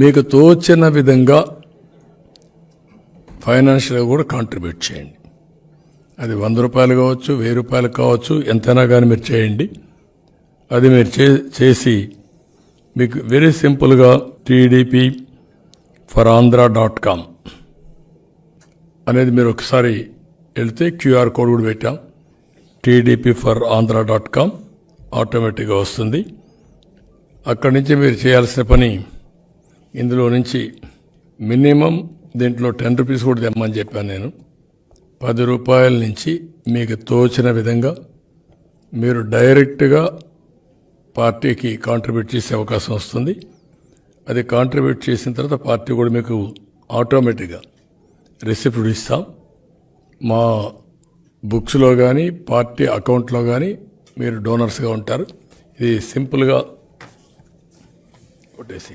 మీకు తోచిన విధంగా ఫైనాన్షియల్గా కూడా కాంట్రిబ్యూట్ చేయండి. అది వంద రూపాయలు కావచ్చు వెయ్యి రూపాయలు కావచ్చు ఎంతైనా కానీ మీరు చేయండి. అది మీరు చే చేసి మీకు వెరీ సింపుల్గా T D P for Andhra dot com అనేది మీరు ఒకసారి వెళ్తే క్యూఆర్ కోడ్ కూడా పెట్టాం. T D P for Andhra dot com ఆటోమేటిక్గా వస్తుంది. అక్కడి నుంచి మీరు చేయాల్సిన పని ఇందులో నుంచి మినిమం దీంట్లో టెన్ రూపీస్ కూడా తెమ్మని చెప్పాను నేను. పది రూపాయల నుంచి మీకు తోచిన విధంగా మీరు డైరెక్ట్గా పార్టీకి కాంట్రిబ్యూట్ చేసే అవకాశం వస్తుంది. అది కాంట్రిబ్యూట్ చేసిన తర్వాత పార్టీ కూడా మీకు ఆటోమేటిక్గా రిసిప్ట్ ఇస్తాం. మా బుక్స్లో కానీ పార్టీ అకౌంట్లో కానీ మీరు డోనర్స్గా ఉంటారు. ఇది సింపుల్గా కొట్టేసి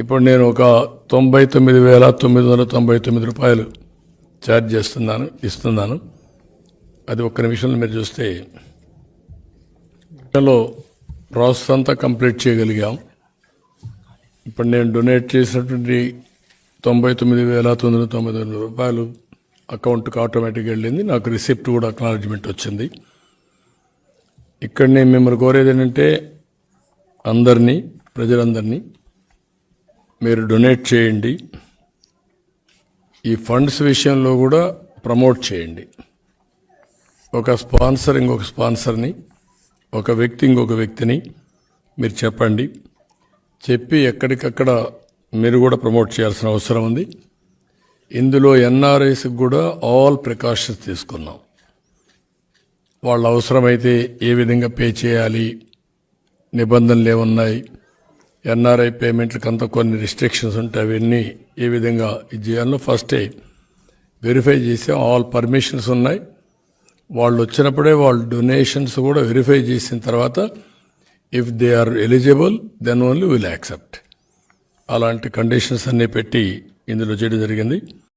ఇప్పుడు నేను ఒక తొంభై తొమ్మిది వేల తొమ్మిది వందల తొంభై తొమ్మిది రూపాయలు ఛార్జ్ చేస్తున్నాను ఇస్తున్నాను. అది ఒక్క నిమిషంలో మీరు చూస్తే లో ప్రాసెస్ అంతా కంప్లీట్ చేయగలిగాం. ఇప్పుడు నేను డొనేట్ చేసినటువంటి తొంభై తొమ్మిది వేల తొమ్మిది వందల తొంభై తొమ్మిది రూపాయలు అకౌంట్కి ఆటోమేటిక్గా వెళ్ళింది. నాకు రిసిప్ట్ కూడా అక్నాలజ్మెంట్ వచ్చింది. ఇక్కడ నేను మిమ్మల్ని కోరేది ఏంటంటే అందరినీ ప్రజలందరినీ మీరు డొనేట్ చేయండి. ఈ ఫండ్స్ విషయంలో కూడా ప్రమోట్ చేయండి. ఒక స్పాన్సర్ ఇంకొక స్పాన్సర్ని ఒక వ్యక్తి ఇంకొక వ్యక్తిని మీరు చెప్పండి. చెప్పి ఎక్కడికక్కడ మీరు కూడా ప్రమోట్ చేయాల్సిన అవసరం ఉంది. ఇందులో ఎన్ఆర్ఐస్కి కూడా ఆల్ ప్రికాషన్స్ తీసుకున్నాం. వాళ్ళ అవసరమైతే ఏ విధంగా పే చేయాలి నిబంధనలు ఏమున్నాయి ఎన్ఆర్ఐ పేమెంట్లకు అంత కొన్ని రిస్ట్రిక్షన్స్ ఉంటాయి. అవన్నీ ఏ విధంగా ఇది చేయాలో ఫస్టే వెరిఫై చేసి ఆల్ పర్మిషన్స్ ఉన్నాయి. వాళ్ళు వచ్చినప్పుడే వాళ్ళు డొనేషన్స్ కూడా వెరిఫై చేసిన తర్వాత if they are eligible then only will accept అలాంటి కండిషన్స్ అన్నీ పెట్టి ఇందులో చేయడం జరిగింది.